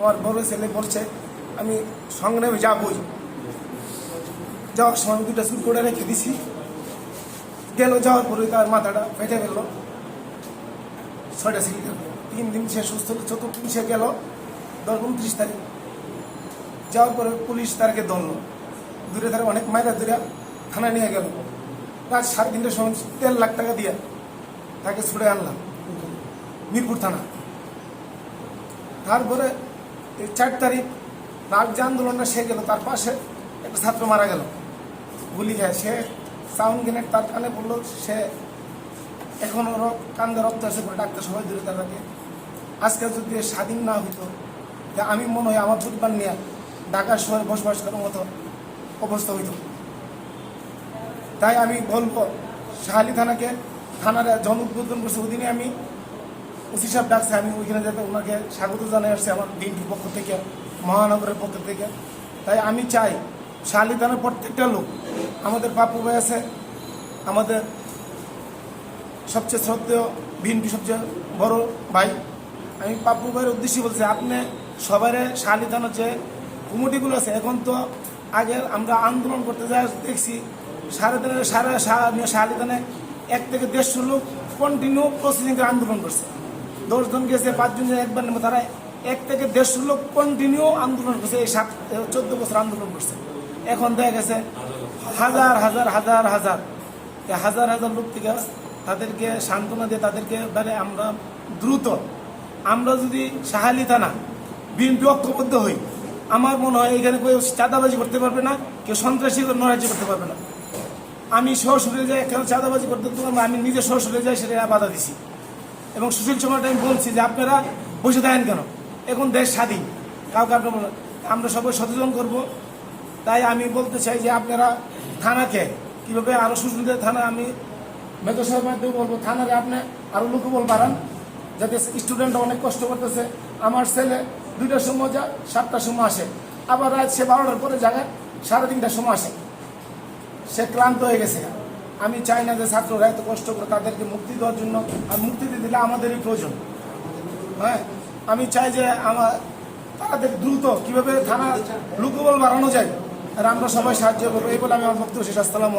আমার বড় ছেলে বলছে, আমি সংগ্রামে যাবই। যাওয়ার সময় দুটা চুল করে রেখে দিছি। গেল, যাওয়ার পরে তার মাথাটা ফেটে গেল। ছয়টা সিল গেল তিন দিন সে সুস্থ চতুর্থ সে গেল। দশ উনত্রিশ তারিখ। যাওয়ার পরে পুলিশ তারকে ধরলো। দূরে ধারে অনেক মায়েরা দূরে থানায় নিয়ে গেল। রাত সাত দিনের সময় তেল লাখ টাকা দিয়ে তাকে ছুড়ে আনলাম। মিরপুর থানা। তারপরে এই চার তারিখ রাগ যে আন্দোলনটা সে গেল, তার পাশে একটা ছাত্র মারা গেল। গুলি খায়। সে সাউন্ড গ্রেনেড তার কানে পড়ল। সে এখনও কান্দে রক্ত আছে করে ডাক্তার সবাই দূরে তাকে আজকে যদি স্বাধীন না হইতো তা আমি মনে হয় আমার পরিবার নিয়ে ঢাকা শহরে বসবাস করার মতো অবস্থা হইতো। তাই আমি বলব, শাহালি থানাকে, থানার জন উদ্বোধন করছে, ওদিনে আমি ওসি সাহেব ডাকছে, আমি ওইখানে যাতে ওনাকে স্বাগত জানাই আসছে আমার বিএনপির পক্ষ থেকে, মহানগরের পক্ষ থেকে। তাই আমি চাই শাহালি থানার প্রত্যেকটা লোক, আমাদের পাপু ভাই আছে, আমাদের সবচেয়ে শ্রদ্ধেয় বিএনপি সবচেয়ে বড় ভাই। আমি পাপ্পু ভাইয়ের উদ্দেশ্যে বলছি, আপনি সবারে শাহালি থানার যে কমিটিগুলো আছে, এখন তো আগে আমরা আন্দোলন করতে যাই দেখছি, সারা দিনে সারা শাহালি থানায় এক থেকে দেড়শো লোক কন্টিনিউ প্রসিডিং আন্দোলন করছে। দশজন গেছে, পাঁচজন যায় একবার নেমে তারা এক থেকে দেড়শো লোক কন্টিনিউ আন্দোলন করছে, এই সাত চোদ্দ বছর আন্দোলন করছে। এখন দেখা গেছে হাজার হাজার হাজার হাজার। হাজার হাজার লোক থেকে তাদেরকে সান্ত্বনা দিয়ে তাদেরকে মানে আমরা দ্রুত, আমরা যদি সাহালি থানা, বিএনপি ঐক্যবদ্ধ হই, আমার মনে হয় এখানে কেউ চাঁদাবাজি করতে পারবে না, কেউ সন্ত্রাসী নরাজি করতে পারবে না। আমি সরাসরি যাই কেন চাঁদাবাজি করতে পারব আমি নিজে সরাসরি যাই সেটা বাধা দিছি। এবং সুশীল সমাজটা আমি বলছি যে আপনারা বসে থাকেন কেন? এখন দেশ স্বাধীন। কাউকে আপনার আমরা সবাই সচেতন করব। তাই আমি বলতে চাই যে আপনারা থানাকে কীভাবে আরও সুশীল থানা আমি মেজর সাহেব মাধ্যমে বলব, থানারে আপনি আরও লোকবল বাড়ান, যাতে স্টুডেন্টরা অনেক কষ্ট করতেছে। আমার ছেলে দুইটার সময় যা সাতটার সময় আসে। আবার রাত সে বারোটার পরে জায়গায় সাড়ে তিনটার সময় আসে। সে ক্লান্ত হয়ে গেছে। আমি চাই না যে ছাত্ররা এত কষ্ট করে তাদেরকে মুক্তি দেওয়ার জন্য আর মুক্তি দিয়ে দিলে আমাদেরই প্রয়োজন। হ্যাঁ? আমি চাই যে আমার তাদের দ্রুত কীভাবে থানা লুকবল বাড়ানো যায়, আর আমরা সবাই সাহায্য করব, এই বলে আমি আমার বক্তব্য শেষ। আসসালাম